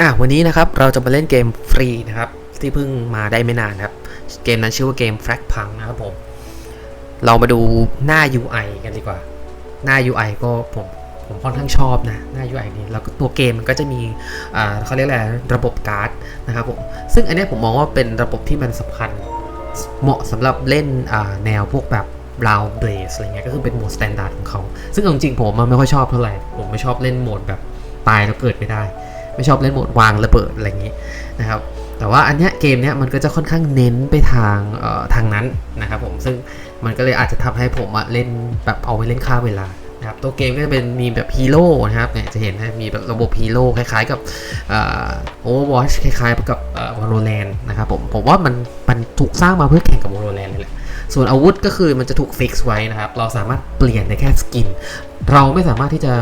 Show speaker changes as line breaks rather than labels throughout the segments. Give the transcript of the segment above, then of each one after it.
อะวันนี้นะครับเราจะมาเล่นเกมฟรีนะครับที่เพิ่งมาได้ไม่นานครับ เกมนั้นชื่อว่าเกม Frag p u n นะครับผม เรามาดูหน้า UI กันดีกว่า หน้า UI ก็ผมผมค่อนข้างชอบนะหน้า UI นี้แล้วก็ตัวเกมมันก็จะมีอ่าเขาเรียกอะไรระบบการ์ดนะครับผมซึ่งอันนี้ผมมองว่าเป็นระบบที่มันสำคัญเหมาะสำหรับเล่นอ่าแนวพวกแบบ Round Blaze อะไรเงี้ยก็คือเป็นโหมด Standard ของเขา ซึ่งเอาจริงๆผมมันไม่ค่อยชอบเท่าไหร่ ผมไม่ชอบเล่นโหมดแบบตายแล้วเกิดไม่ได้ ไม่ชอบเล่นโหมดวางระเบิดอะไรอย่างนี้นะครับแต่ว่าอันเนี้ยเกมเนี้ยมันก็จะค่อนข้างเน้นไปทางทางนั้นนะครับผมซึ่งมันก็เลยอาจจะทำให้ผมเล่นแบบเอาไว้เล่นค่าเวลานะครับตัวเกมก็จะเป็นมีแบบฮีโร่นะครับเนี่ยจะเห็นนะมีแบบระบบฮีโร่คล้ายๆกับโอเวอร์วอชคล้ายๆกับวอลเลนนะครับผมผมว่ามันมันถูกสร้างมาเพื่อแข่งกับวอลเลนเลยแหละส่วนอาวุธก็คือมันจะถูกฟิกซ์ไว้นะครับ เราสามารถเปลี่ยนได้แค่สกิน เราไม่สามารถที่จะ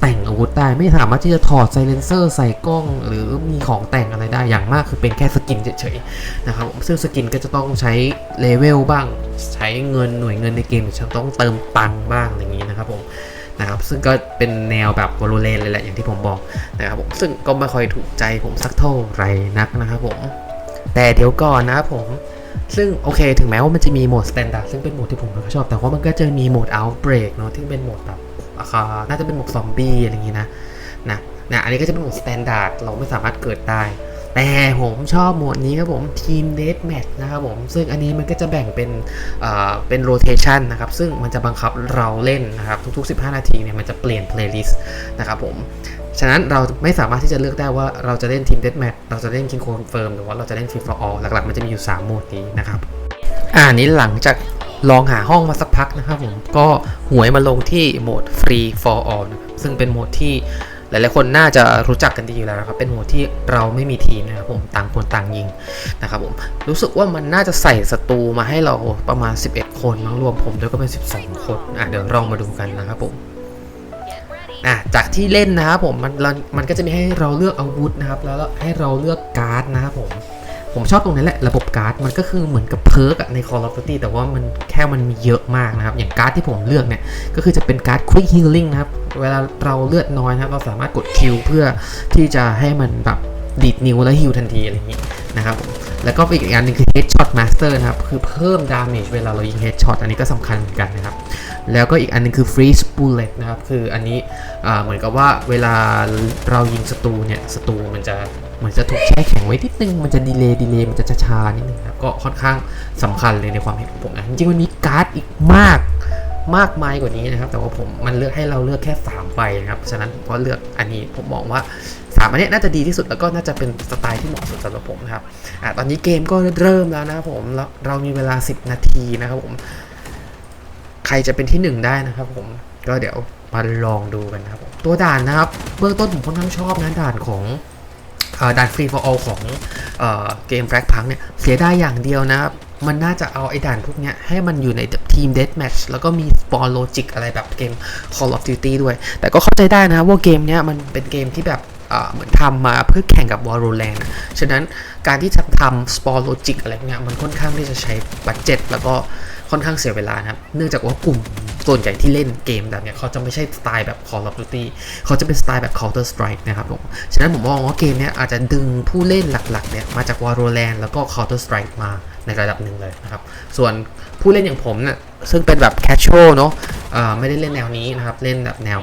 แต่งอาวุธได้ไม่สามารถที่จะถอดไซเลนเซอร์ใส่กล้อง หรือมีของแต่งอะไรได้อย่างมากคือเป็นแค่สกินเฉยๆนะครับซึ่งสกินก็จะต้องใช้เลเวลบ้าง ใช้เงินหน่วยเงินในเกมจะต้องเติมตังค์บ้างอย่างนี้นะครับผมนะครับซึ่งก็เป็นแนวแบบวอลเลนเลยแหละอย่างที่ผมบอกนะครับผมซึ่งก็ไม่ค่อยถูกใจผมสักเท่าไหร่นักนะครับผมแต่เดี๋ยวก่อนนะครับผมซึ่งโอเค ถึงแม้ว่ามันจะมีโหมด Standard ซึ่งเป็นโหมดที่ผมไม่ค่อยชอบ แต่ว่ามันก็จะมีโหมด Outbreak เนาะที่เป็นโหมดแบบ น่าจะเป็นหมดซอมบี้อะไรอย่างงี้นะนะนะอันนี้ก็จะเป็นหมด Standard เราไม่สามารถเกิดได้ แต่ผมชอบหมวดนี้ครับผม Team Deathmatch นะครับผม ซึ่งอันนี้มันก็จะแบ่งเป็นเอ่อเป็น rotation นะครับ ซึ่งมันจะบังคับเราเล่นนะครับ ทุก ๆ 15 นาทีเนี่ยมันจะเปลี่ยน playlist นะครับผมฉะนั้นเราไม่สามารถที่จะเลือกได้ว่าเราจะเล่นทีมเด m แมทเราจะเล่นคิงคอนเฟิร์มหรือว่าเราจะเล่นฟรีฟอร์ออหลักๆ มันจะมีอยู่ 3 โหมดนี้นะครับอ่านี้หลังจาก ลองหาห้องมาสักพักนะครับผมก็หวยมาลงที่โหมด Free for All นะครับซึ่งเป็นโหมดที่หลาย ๆ คนน่าจะรู้จักกันดีอยู่แล้วนะครับ เป็นโหมดที่เราไม่มีทีมนะครับผมต่างคนต่างยิงนะครับผมรู้สึกว่ามันน่าจะใส่ศัตรูมาให้เราประมาณ 11 คนมั้งรวมผมด้วยก็เป็น 12 คนอะเดี๋ยวลองมาดูกันนะครับผมอะจากที่เล่นนะครับผมมันมันก็จะมีให้เราเลือกอาวุธนะครับ แล้วให้เราเลือกการ์ดนะครับผม ผมชอบตรงนี้แหละ ระบบการ์ดมันก็คือเหมือนกับเพิร์กอะใน Call of Duty แต่ว่ามันแค่มันมีเยอะมากนะครับ อย่างการ์ดที่ผมเลือกเนี่ย ก็คือจะเป็นการ์ด Quick Healing นะครับ เวลาเราเลือดน้อยนะครับ เราสามารถกดคิวเพื่อที่จะให้มันแบบดีดนิ้วแล้วฮิวทันทีอะไรอย่างนี้นะครับแล้วก็อีกอันหนึ่งคือ Headshot Master นะครับ คือเพิ่มดาเมจเวลาเรายิง Headshot อันนี้ก็สำคัญเหมือนกันนะครับ แล้วก็อีกอันหนึงคือ Freeze Bullet นะครับ คืออันนี้เหมือนกับว่าเวลาเรายิงศัตรูเนี่ยศัตรูมันจะเหมือนจะถูกแช่แข็งไว้นิดนึง มันจะดีเลย์ดีเลย์มันจะช้าๆนิดนึงครับก็ค่อนข้างสำคัญเลยในความเห็นของผมนะจริงๆมันมีการ์ดอีกมากมากมายกว่านี้นะครับ แต่ว่าผมมันเลือกให้เราเลือกแค่3ใบนะครับฉะนั้นผมก็เลือกอันนี้ผมมองว่าสามอันนี้น่าจะดีที่สุดแล้วก็น่าจะเป็นสไตล์ที่เหมาะสุดสำหรับผมนะครับอะตอนนี้เกมก็เริ่มแล้วนะครับผมแล้วเรามีเวลา 10 นาทีนะครับผม ใครจะเป็นที่หนึ่งได้นะครับผมก็เดี๋ยวมาลองดูกันนะครับ ตัวด่านนะครับ เบื้องต้นผมค่อนข้างชอบนะด่านของอด่านฟรี for all ของเออเกมแฟลกพังเนี่ยเสียได้อย่างเดียวนะครับ มันน่าจะเอาไอ้ด่านพวกเนี้ยให้มันอยู่ในทีมเด a แม a ชแล้วก็มีสปอร์โลจิกอะไรแบบเกม Call of Duty ด้วย แต่ก็เข้าใจได้นะว่าเกมเนี้ยมันเป็นเกมที่แบบเหมือนทำมาเพื่อแข่งกับ Valorant ฉะนั้นการที่จะทำ Spore Logic อะไรพวกเนี้ยมันค่อนข้างที่จะใช้บัตเจ็ตแล้วก็ ค่อนข้างเสียเวลานะครับ เนื่องจากว่ากลุ่มส่วนใหญ่ที่เล่นเกมแบบเนี้ยเขาจะไม่ใช่สไตล์แบบ Call of Duty เขาจะเป็นสไตล์แบบ Counter Strike นะครับผม ฉะนั้นผมมองว่าเกมเนี้ยอาจจะดึงผู้เล่นหลักๆเนี่ยมาจาก Valorant แล้วก็ Counter Strike มาในระดับหนึ่งเลยนะครับ ส่วนผู้เล่นอย่างผมเนี่ยซึ่งเป็นแบบ casual เนอะไม่ได้เล่นแนวนี้นะครับ เล่นแบบแนว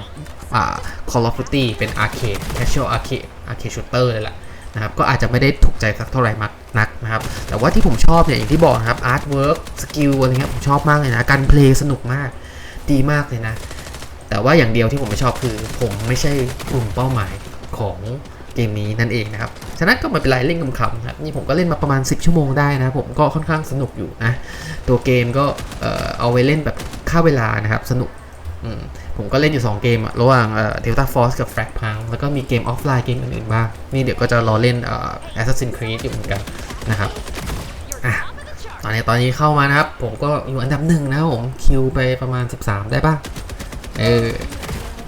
อ่า Call of Duty เป็น arcade casual arcade arcade shooter เลยแหละ นะครับก็อาจจะไม่ได้ถูกใจสักเท่าไหร่มากนักนะครับแต่ว่าที่ผมชอบเนี่ยอย่างที่บอกนะครับ artwork skill อะไรเงี้ยผมชอบมากเลยนะการเพลย์สนุกมากดีมากเลยนะ แต่ว่าอย่างเดียวที่ผมไม่ชอบคือ ผมไม่ใช่กลุ่มเป้าหมายของเกมนี้นั่นเองนะครับ ฉะนั้นก็ไม่เป็นไรเล่นขำๆครับ นี่ผมก็เล่นมาประมาณ 10 ชั่วโมงได้นะผมก็ค่อนข้างสนุกอยู่นะ ตัวเกมก็เอ่อเอาไว้เล่นแบบค่าเวลานะครับ สนุกอืม ผมก็เล่นอยู่ 2 เกมอะระหว่างเอ่อ Delta Force กับ Frag p u n แล้วก็มีเกมออฟไลน์เกมอื่นๆบ้าง นี่เดี๋ยวก็จะรอเล่นเอ่อ Assassin's Creed อยู่เหมือนกันนะครับอะตอนนี้ตอนนี้เข้ามานะครับ ผมก็อยู่อันดับหนึ่งนะครับผมคิวไปประมาณ 13 ได้ป่ะเออ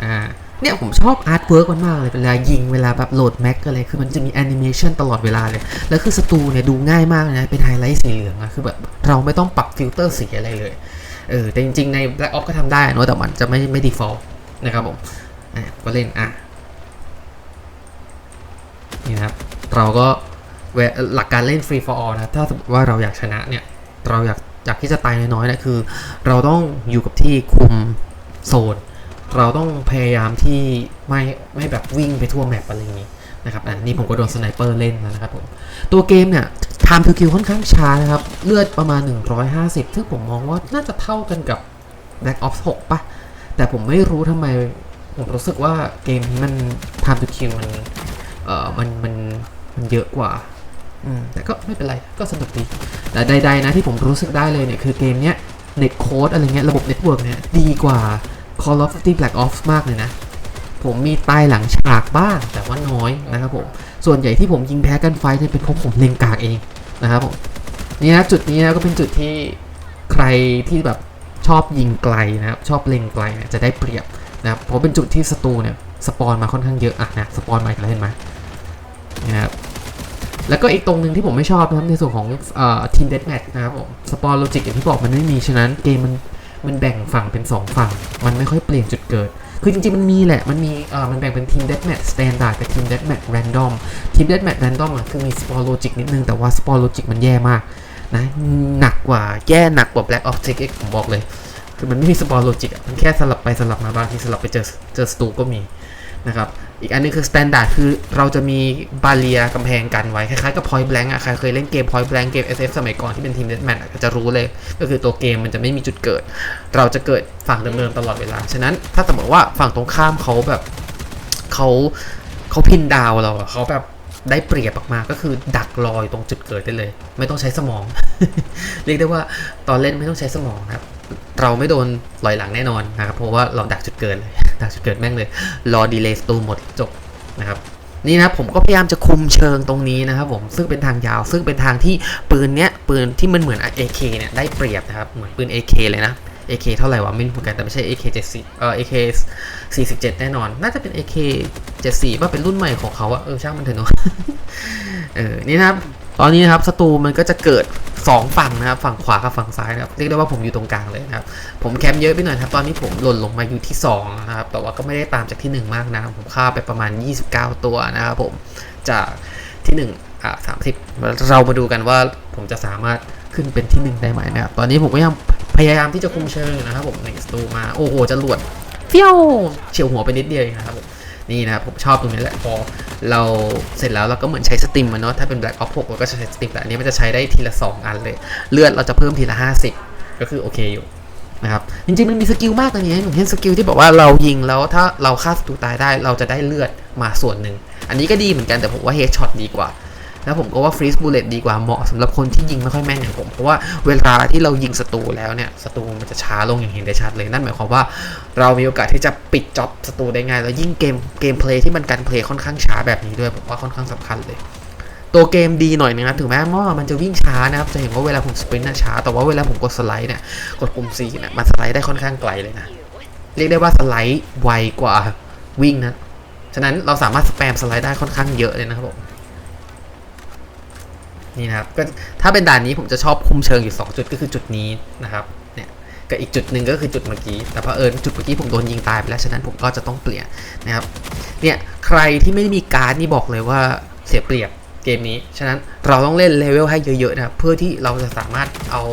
อ่าเนี่ยผมชอบอาร์ตเวิร์กมันมากเลย เวลายิงเวลาแบบโหลดแม็กอะไร คือมันจะมีแอนิเมชันตลอดเวลาเลย แล้วคือสตูเนี่ยดูง่ายมากนะ เป็นไฮไลท์สีเหลืองอะคือแบบเราไม่ต้องปรับฟิลเตอร์สีอะไรเลย เออแต่จริงๆ ใน Black Ops ก็ทำได้นะแต่มันจะไม่ไม่ default นะครับผมอะก็เล่นอะนี่นะครับ เราก็เวหลักการเล่น free for all นะถ้าสมมติว่าเราอยากชนะเนี่ย เราอยากอยากที่จะตายน้อยๆนี่ยคือ เราต้องอยู่กับที่คุมโซน เราต้องพยายามที่ไม่ไม่แบบวิ่งไปทั่วแมปอะไรอย่างนี้นะครับอันนี้ผมก็โดนสไนเปอร์เล่นแล้วนะครับผมตัวเกมเนี่ย time to kill ค่อนข้างช้านะครับ เลือดประมาณ 150 ซึ่งผมมองว่าน่าจะเท่ากันกับ Black Ops 6ป่ะ แต่ผมไม่รู้ทำไม ผมรู้สึกว่าเกมนี้มัน time to kill มันเอ่อมันมันมันเยอะกว่าอืมแต่ก็ไม่เป็นไรก็สนุกดี แต่ใด ๆ นะที่ผมรู้สึกได้เลยเนี่ย คือเกมเนี้ยเน็ตโค้ดอะไรเงี้ยระบบเน็ตเวิร์กเนี่ยดีกว่า Call of Duty Black Ops มากเลยนะ ผมมีตายหลังฉากบ้างแต่ว่าน้อยนะครับผม ส่วนใหญ่ที่ผมยิงแพ้กันไฟเนี่ยเป็นเพราะผมเล็งกากเอง นะครับผมนี่นะจุดนี้นะก็เป็นจุดที่ใครที่แบบชอบยิงไกลนะครับชอบเล็งไกลเนี่ยจะได้เปรียบนะครับเพราะเป็นจุดที่ศัตรูเนี่ยสปอนมาค่อนข้างเยอะอะนะสปอนมากแล้วเห็นไหมนะครับแล้วก็อีกตรงหนึ่งที่ผมไม่ชอบนะครับในส่วนของอทีมเด a แมทนะครับผมสปอนโลจิกอย่างที่บอกมันไม่มีฉะนั้นเกมมันมันแบ่งฝั่งเป็น 2 ฝั่ง มันไม่ค่อยเปลี่ยนจุดเกิด คือจริงๆ มันมีแหละ มันมีเอ่อมันแบ่งเป็นทีมเด a แมทสแตนดาร์ดกับทีมเด a แมทแรนดอมทีมเด a แมทแรนดอมอะคือมีสปอร์โลจิกนิดนึง แต่ว่าสปอร์โลจิกมันแย่มากนะหนักกว่าแย่หนักกว่า Black Ops 6ผมบอกเลย คือมันไม่มีสปอร์โลจิกอะมันแค่สลับไปสลับมาบางทีสลับไปเจอเจอสตูก็มี นะครับอีกอันนึงคือ standard คือเราจะมีบาเรียกำแพงกันไว้ คล้ายๆกับ point blank อะใครเคยเล่นเกม point blank เกม SF สมัยก่อนที่เป็นทีม deathmatch อะก็จะรู้เลย ก็คือตัวเกมมันจะไม่มีจุดเกิด เราจะเกิดฝั่งเดิมๆตลอดเวลา ฉะนั้นถ้าสมมติว่าฝั่งตรงข้ามเขาแบบเขาเขาพินดาวเราเขาแบบได้เปรียบมากๆก็คือดักรอยตรงจุดเกิดได้เลย ไม่ต้องใช้สมอง เรียกได้ว่าตอนเล่นไม่ต้องใช้สมองนะครับ เราไม่โดนลอยหลังแน่นอนนะครับเพราะว่าเราดักจุดเกิดเลย ดักจุดเกิดแม่งเลย รอดีเลย์สตูหมดจบนะครับนี่นะผมก็พยายามจะคุมเชิงตรงนี้นะครับผมซึ่งเป็นทางยาว ซึ่งเป็นทางที่ปืนเนี้ยปืนที่มันเหมือน AK เนี่ยได้เปรียบนะครับเหมือนปืน AK เลยนะ AK เท่าไหร่วะไม่รู้เหมือนกันแต่ไม่ใช่ AK 70เอ่อ AK 47 แน่นอน น่าจะเป็น AK 74ว่าเป็นรุ่นใหม่ของเขาอะเออช่างมันเถอะเนาะเออนี่นะครับตอนนี้นะครับศัตรูมันก็จะเกิด 2ฝั่งนะครับฝั่งขวากับฝั่งซ้ายนะครับเรียกได้ว่าผมอยู่ตรงกลางเลยนะครับผมแคมป์เยอะไปหน่อยครับตอนนี้ผมหล่นลงมาอยู่ที่2นะครับแต่ว่าก็ไม่ได้ตามจากที่ 1 มากนะผมฆ่าไปประมาณ 29 ตัวนะครับผมจากที่1อ่า30เรามาดูกันว่าผมจะสามารถขึ้นเป็นที่ 1 ได้ไหมนะครับตอนนี้ผมก็ยังพยายามที่จะคุมเชิงนะครับผมในสตูมาโอ้โหจะหลวดเฟี้ยวเฉียวหัวไปนิดเดียวนะครับผม นี่นะครับผมชอบตรงนี้แหละพอเราเสร็จแล้วเราก็เหมือนใช้สติมมันเนาะถ้าเป็น Black Ops 6เราก็จะใช้สติมแต่อันนี้มันจะใช้ได้ทีละ 2 อันเลย เลือดเราจะเพิ่มทีละ 50 ก็คือโอเคอยู่นะครับจริงๆมันมีสกิลมากตรงนี้อย่างเช่นสกิลที่บอกว่าเรายิงแล้วถ้าเราฆ่าศัตรูตายได้เราจะได้เลือดมาส่วนหนึ่งอันนี้ก็ดีเหมือนกันแต่ผมว่าเฮดช็อตดีกว่า แล้วผมก็ว่าฟรีสบูเลตดีกว่าเหมาะสำหรับคนที่ยิงไม่ค่อยแม่นอย่างผมเพราะว่าเวลาที่เรายิงศัตรูแล้วเนี่ยศัตรูมันจะช้าลงอย่างเห็นได้ชัดเลยนั่นหมายความว่าเรามีโอกาสที่จะปิดจ็อบศัตรูได้ง่ายแล้วยิ่งเกมเกมเพลย์ที่มันการเพลย์ค่อนข้างช้าแบบนี้ด้วยผมว่าค่อนข้างสำคัญเลยตัวเกมดีหน่อยนะครับถึงแม้ว่ามันจะวิ่งช้านะครับจะเห็นว่าเวลาผมสปรินต์นะช้า แต่ว่าเวลาผมกดสไลด์เนี่ยกดปุ่ม C เนี่ยมันสไลด์ได้ค่อนข้างไกลเลยนะเรียกได้ว่าสไลด์ไวกว่าวิ่งนะฉะนั้นเราสามารถสแปมสไลด์ได้ค่อนข้างเยอะเลยนะครับผม นี่นะครับก็ถ้าเป็นด่านนี้ผมจะชอบคุมเชิงอยู่ 2 จุดก็คือจุดนี้นะครับเนี่ยกับอีกจุดหนึ่งก็คือจุดเมื่อกี้ แต่เผอิญจุดเมื่อกี้ผมโดนยิงตายไปแล้วฉะนั้นผมก็จะต้องเปลี่ยนนะครับเนี่ยใครที่ไม่ได้มีการ์ดนี่บอกเลยว่าเสียเปรียบเกมนี้ ฉะนั้นเราต้องเล่นเลเวลให้เยอะๆนะครับเพื่อที่เราจะสามารถเอา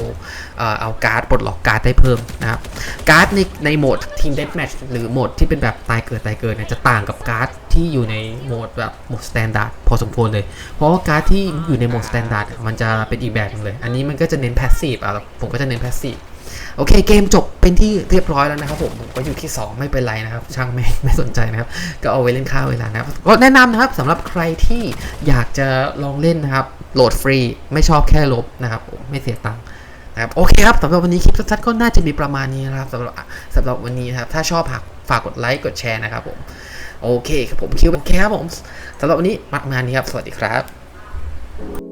เอ่อเอาการ์ดปลดล็อกการ์ดได้เพิ่มนะครับการ์ดในในโหมดทีมเด a แมชหรือโหมดที่เป็นแบบตายเกิดตายเกิดเนี่ยจะต่างกับการ์ด ที่อยู่ในโหมดแบบโหมดสแตนดาร์ดพอสมควรเลย เพราะว่าการ์ดที่อยู่ในโหมดสแตนดาร์ดมันจะเป็นอีกแบบหนึงเลย อันนี้มันก็จะเน้นแพสซีฟอะผมก็จะเน้นแพสซีฟโอเคเกมจบเป็นที่เรียบร้อยแล้วนะครับผมผมก็อยู่ที่ 2 ไม่เป็นไรนะครับ ช่างไม่ไม่สนใจนะครับ ก็เอาไว้เล่นข้าวเวลานะครับก็แนะนำนะครับสำหรับใครที่อยากจะลองเล่นนะครับโหลดฟรีไม่ชอบแค่ลบนะครับไม่เสียตังค์ นะครับโอเคครับสำหรับวันนี้คลิปสั้นๆก็น่าจะมีประมาณนี้นะครับสำหรับสำหรับวันนี้นะครับ ถ้าชอบฝากฝากกดไลค์กดแชร์นะครับผมโอเคครับผมคิวโอเคครับผมสำหรับวันนี้ประมาณนี้ครับ สวัสดีครับ